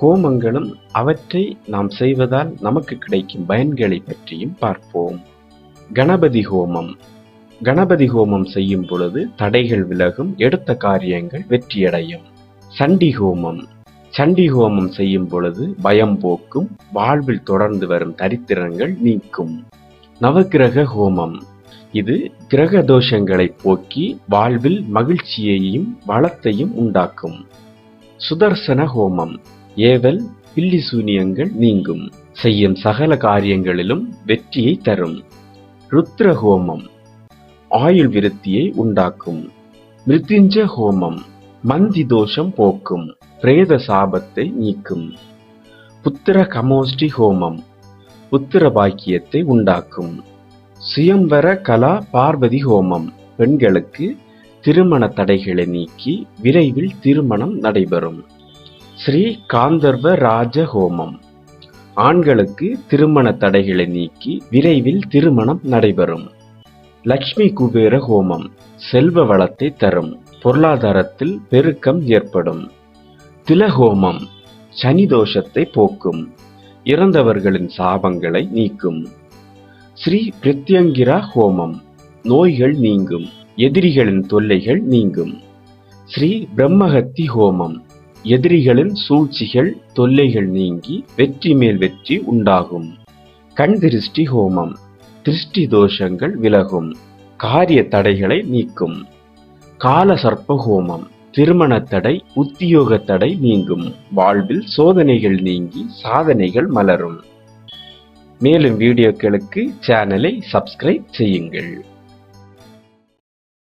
ஹோமங்களும் அவற்றை நாம் செய்வதால் நமக்கு கிடைக்கும் பயன்களை பற்றியும் பார்ப்போம். கணபதி ஹோமம். கணபதி ஹோமம் செய்யும் பொழுது தடைகள் விலகும் எடுத்த காரியங்கள் வெற்றியடையும். சண்டி ஹோமம். சண்டி ஹோமம் செய்யும் பொழுது பயம் போக்கும் வாழ்வில் தொடர்ந்து வரும் தரித்திரங்கள் நீக்கும். நவக்கிரக ஹோமம். இது கிரக தோஷங்களை போக்கி வாழ்வில் மகிழ்ச்சியையும் வளத்தையும் உண்டாக்கும். சுதர்சன ஹோமம். ஏவல் பில்லி சூனியங்கள் நீங்கும். செய்யும் சகல காரியங்களிலும் வெற்றியை தரும். ருத்ர ஹோமம் ஆயுள் விருத்தியை உண்டாக்கும். மிருத்யுஞ்ச ஹோமம் மந்தி தோஷம் போக்கும். பிரேத சாபத்தை நீக்கும். புத்திர கமோஷ்டி ஹோமம் புத்திர பாக்கியத்தை உண்டாக்கும். சுயம்வர கலா பார்வதி ஹோமம் பெண்களுக்கு திருமண தடைகளை நீக்கி விரைவில் திருமணம் நடைபெறும். ஸ்ரீ காந்தர்வ ராஜ ஹோமம் ஆண்களுக்கு திருமண தடைகளை நீக்கி விரைவில் திருமணம் நடைபெறும். லக்ஷ்மி குபேர ஹோமம் செல்வ வளத்தை தரும். பொருளாதாரத்தில் பெருக்கம் ஏற்படும். திலஹோமம் சனி தோஷத்தை போக்கும். இறந்தவர்களின் சாபங்களை நீக்கும். ஸ்ரீ பிரத்யங்கிரா ஹோமம் நோய்கள் நீங்கும். எதிரிகளின் தொல்லைகள் நீங்கும். ஸ்ரீ பிரம்மஹத்தி ஹோமம் எதிரிகளின் சூழ்ச்சிகள் தொல்லைகள் நீங்கி வெற்றி மேல் வெற்றி உண்டாகும். கண் திருஷ்டி ஹோமம். திருஷ்டி தோஷங்கள் விலகும். காரிய தடைகளை நீக்கும். கால சர்ப்ப ஹோமம். திருமண தடை உத்தியோக தடை நீங்கும். வாழ்வில் சோதனைகள் நீங்கி சாதனைகள் மலரும். மேலும் வீடியோக்களுக்கு சேனலை சப்ஸ்கிரைப் செய்யுங்கள்.